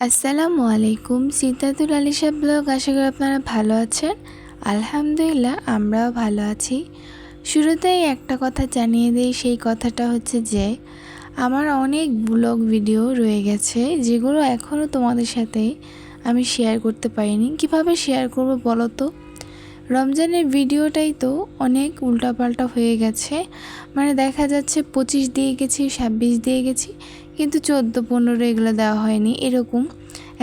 আসসালামু আলাইকুম, সিদ্ধাতুল আলিশা ব্লগ। আশা করি আপনারা ভালো আছেন। আলহামদুলিল্লাহ, আমরাও ভালো আছি। শুরুতেই একটা কথা জানিয়ে দিই, সেই কথাটা হচ্ছে যে, আমার অনেক ব্লগ ভিডিও রয়ে গেছে, যেগুলো এখনও তোমাদের সাথে আমি শেয়ার করতে পারিনি। কীভাবে শেয়ার করব বলো তো? রমজানের ভিডিওটাই তো অনেক উল্টাপাল্টা হয়ে গেছে। মানে দেখা যাচ্ছে পঁচিশ দিয়ে গেছি, ছাব্বিশ দিয়ে গেছি, কিন্তু চোদ্দ, পনেরো এগুলো দেওয়া হয়নি। এরকম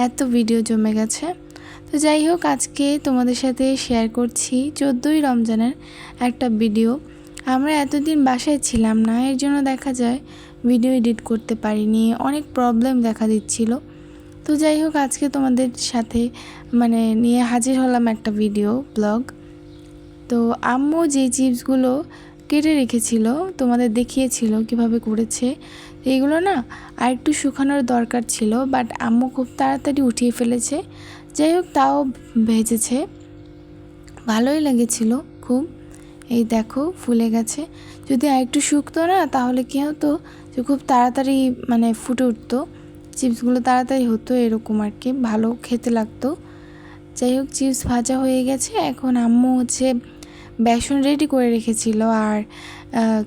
এত ভিডিও জমে গেছে। তো যাই হোক, আজকে তোমাদের সাথে শেয়ার করছি চোদ্দোই রমজানের একটা ভিডিও। আমরা এতদিন বাসায় ছিলাম না, এর জন্য দেখা যায় ভিডিও এডিট করতে পারিনি, অনেক প্রবলেম দেখা দিচ্ছিল। তো যাই হোক, আজকে তোমাদের সাথে মানে নিয়ে হাজির হলাম একটা ভিডিও, ব্লগ। তো আম্মু যে চিপসগুলো কেটে রেখেছিল, তোমাদের দেখিয়েছিল কীভাবে করেছে এইগুলো না আর একটু শুকানোর দরকার ছিল বাট আম্মু খুব তাড়াতাড়ি উঠিয়ে ফেলেছে। যাই হোক, তাও ভেজেছে। ভালোই লেগেছিল খুব। এই দেখো, ফুলে গেছে। যদি আর একটু শুকতো না, তাহলে কী হতো যে খুব তাড়াতাড়ি মানে ফুটে উঠতো। চিপসগুলো তাড়াতাড়ি হতো এরকম আর কি, ভালো খেতে লাগতো। যাই হোক, চিপস ভাজা হয়ে গেছে। এখন আম্মু হচ্ছে বেসন রেডি করে রেখেছিল আর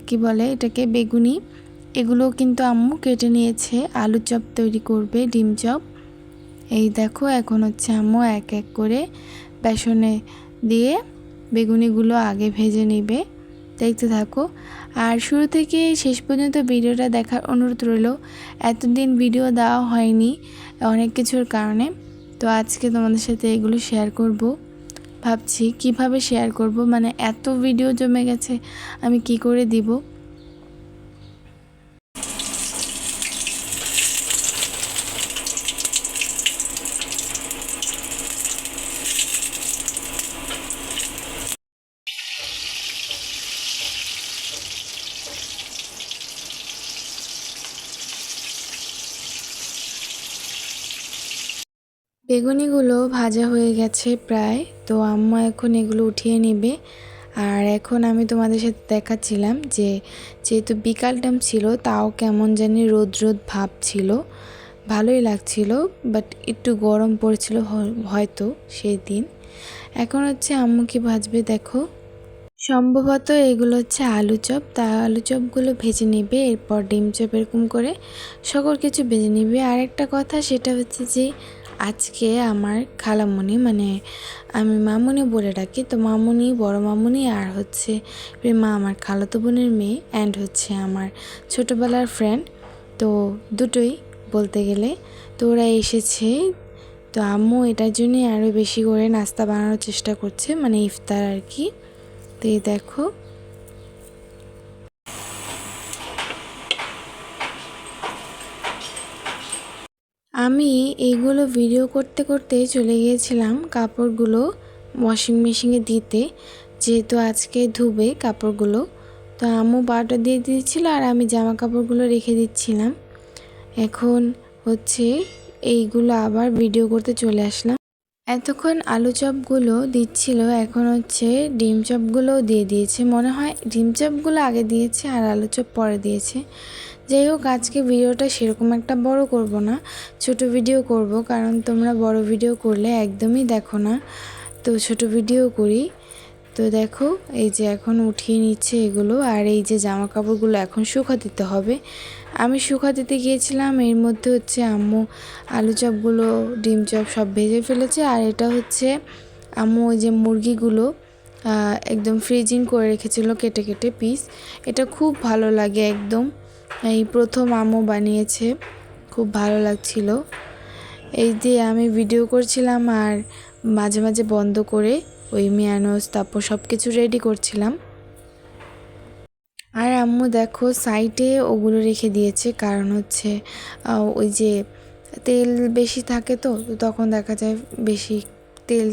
কি বলে এটাকে, বেগুনি। এগুলো কিন্তু আম্মু কেটে নিয়েছে। আলু চপ তৈরি করবে, ডিম চপ। এই দেখো, এখন হচ্ছে আম্মু এক এক করে বেসনে দিয়ে বেগুনিগুলো আগে ভেজে নেবে। দেখতে থাকো। আর শুরু থেকে শেষ পর্যন্ত ভিডিওটা দেখার অনুরোধ রইল। এতদিন ভিডিও দেওয়া হয়নি অনেক কিছুর কারণে। তো আজকে তোমাদের সাথে এগুলো শেয়ার করব। ভাবছি কীভাবে শেয়ার করব? মানে এত ভিডিও জমে গেছে আমি কি করে দিব? বেগুনিগুলো ভাজা হয়ে গেছে প্রায়, তো আম্মা এখন এগুলো উঠিয়ে নেবে। আর এখন আমি তোমাদের সাথে দেখাচ্ছিলাম যে যেহেতু বিকাল টাইম ছিল, তাও কেমন জানি রোদ রোদ ভাব ছিল। ভালোই লাগছিল বাট একটু গরম পড়ছিল হয়তো সেই দিন এখন হচ্ছে আম্মু কি ভাজবে দেখো। সম্ভবত এগুলো হচ্ছে আলু চপ, তা আলু চপগুলো ভেজে নেবে, এরপর ডিম চপ এরকম করে সকল কিছু ভেজে নেবে। আর একটা কথা সেটা হচ্ছে যে আজকে আমার খালামণি মানে আমি মামুনি বলে ডাকি, তো মামুনি বড় মামুনি আর হচ্ছে মা আমার খালাতো বোনের মেয়ে অ্যান্ড হচ্ছে আমার ছোটোবেলার ফ্রেন্ড তো দুটোই বলতে গেলে। তো ওরা এসেছে, তো আম্মু এটার জন্যই আরও বেশি করে নাস্তা বানানোর চেষ্টা করছে মানে ইফতার আর কি। তো এই দেখো আমি এইগুলো ভিডিও করতে করতে চলে গিয়েছিলাম কাপড়গুলো ওয়াশিং মেশিনে দিতে। যেহেতু আজকে ধুবে কাপড়গুলো। তো আম্মু বারোটা দিয়ে দিয়েছিল আর আমি জামা কাপড়গুলো রেখে দিচ্ছিলাম। এখন হচ্ছে এইগুলো আবার ভিডিও করতে চলে আসলাম। এতক্ষণ আলু চপগুলো দিচ্ছিল, এখন হচ্ছে ডিম চপগুলোও দিয়ে দিয়েছে। মনে হয় ডিম চপগুলো আগে দিয়েছে আর আলু চপ পরে দিয়েছে। যাই হোক, আজকে ভিডিওটা সেরকম একটা বড় করব না, ছোট ভিডিও করব, কারণ তোমরা বড় ভিডিও করলে একদমই দেখো না। তো ছোট ভিডিও করি। তো দেখো, এই যে এখন উঠিয়ে নিচ্ছে এগুলো, আর এই যে জামা কাপড়গুলো এখন শুকা দিতে হবে। আমি শুকা দিতে গিয়েছিলাম, এর মধ্যে হচ্ছে আম্মু আলু চপগুলো, ডিম চপ সব ভেজে ফেলেছে, আর এটা হচ্ছে আম্মু ওই যে মুরগিগুলো একদম ফ্রিজিং করে রেখেছিল কেটে কেটে পিস এটা খুব ভালো লাগে একদম। এই প্রথম আম্মু বানিয়েছে। খুব ভালো লাগছিল। এই যে আমি ভিডিও করছিলাম আর মাঝে মাঝে বন্ধ করে ওই মিয়ানোস তারপর সব কিছু রেডি করছিলাম। আর আম্মু দেখো সাইডে ওগুলো রেখে দিয়েছে। কারণ হচ্ছে ওই যে তেল বেশি থাকে তো তখন দেখা যায় বেশি তেল,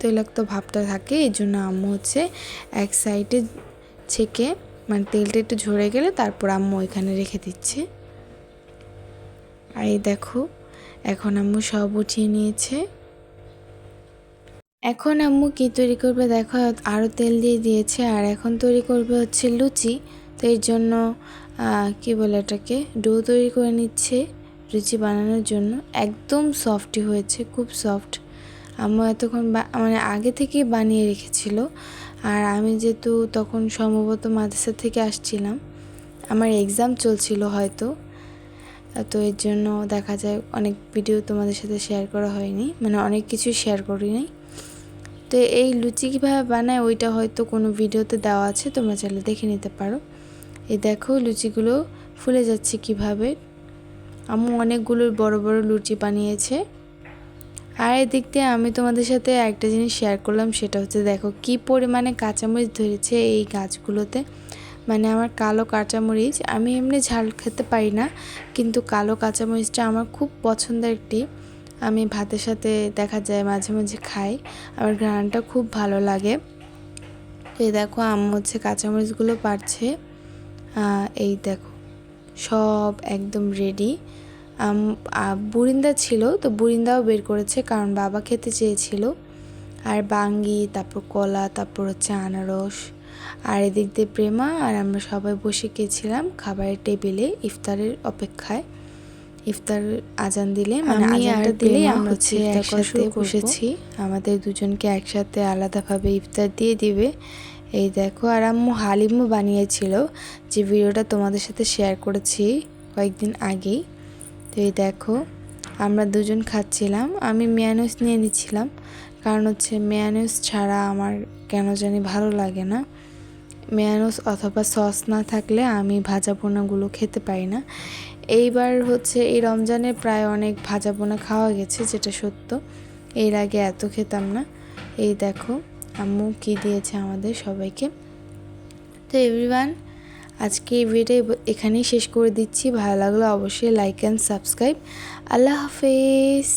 তৈলাক্ত ভাবটা থাকে। এই জন্য আম্মু হচ্ছে এক সাইডে ছেঁকে মানে তেলটা একটু ঝরে গেলে তারপর আম্মু ওইখানে রেখে দিচ্ছে। আর এই দেখো, এখন আম্মু সব উঠিয়ে নিয়েছে। এখন আম্মু কী তৈরি করবে দেখো আরও তেল দিয়ে দিয়েছে। আর এখন তৈরি করবে হচ্ছে লুচি। তো এর জন্য কী বলে এটাকে, ডো তৈরি করে নিচ্ছে লুচি বানানোর জন্য। একদম সফটই হয়েছে, খুব সফট আম্মু এতক্ষণ মানে আগে থেকেই বানিয়ে রেখেছিল। আর আমি যেহেতু তখন সম্ভবত মাদ্রাসা থেকে আসছিলাম, আমার এক্সাম চলছিল হয়তো। তো এর জন্য দেখা যায় অনেক ভিডিও তোমাদের সাথে শেয়ার করা হয়নি মানে অনেক কিছু শেয়ার করিনি তো এই লুচি কীভাবে বানায় ওইটা হয়তো কোনো ভিডিওতে দেওয়া আছে, তোমরা চাইলে দেখে নিতে পারো। এই দেখো লুচিগুলো ফুলে যাচ্ছে কীভাবে। আম্মু অনেকগুলো বড় বড় লুচি বানিয়েছে। আর এদিক দিয়ে আমি তোমাদের সাথে একটা জিনিস শেয়ার করলাম, সেটা হচ্ছে দেখো কি পরিমাণে কাঁচামরিচ ধরেছে এই গাছগুলোতে। মানে আমার কালো কাঁচামরিচ, আমি এমনি ঝাল খেতে পারি না, কিন্তু কালো কাঁচামরিচটা আমার খুব পছন্দের একটি। আমি ভাতের সাথে দেখা যায় মাঝে মাঝে খাই, আমার ঘ্রাণটা খুব ভালো লাগে। এই দেখো আম হচ্ছে কাঁচামরিচগুলো পারছে এই দেখো, সব একদম রেডি বুরিন্দা ছিল তো বুরিন্দাও বের করেছে কারণ বাবা খেতে চেয়েছিল। আর বাঙ্গি তারপর কলা তারপর হচ্ছে আনারস আর এদিক দিয়ে প্রেমা আর আমরা সবাই বসে গেছিলাম খাবারের টেবিলে ইফতারের অপেক্ষায়। ইফতার আজান দিলে মানে আজানটা দিলেই আমরা হচ্ছে একসাথে বসেছি আমাদের দুজনকে একসাথে আলাদাভাবে ইফতার দিয়ে দিবে। এই দেখো আর আম্মু হালিমও বানিয়েছিল। যে ভিডিওটা তোমাদের সাথে শেয়ার করেছি কয়েকদিন আগেই। তো এই দেখো, আমরা দুজন খাচ্ছিলাম। আমি মেয়ানুস নিয়ে নিচ্ছিলাম। কারণ হচ্ছে মেয়ানুস ছাড়া আমার কেন জানি ভালো লাগে না। মেয়ানুস অথবা সস না থাকলে আমি ভাজা পোনাগুলো খেতে পারি না। এইবার হচ্ছে এই রমজানে প্রায় অনেক ভাজা পোনা খাওয়া গেছে, যেটা সত্য। এর আগে এত খেতাম না। এই দেখো, আম্মু কী দিয়েছে আমাদের সবাইকে। তো এভরিওয়ান আজকে এই ভিডিওটা এখানেই শেষ করে দিচ্ছি। ভালো লাগলে অবশ্যই লাইক অ্যান্ড সাবস্ক্রাইব আল্লাহ হাফেজ।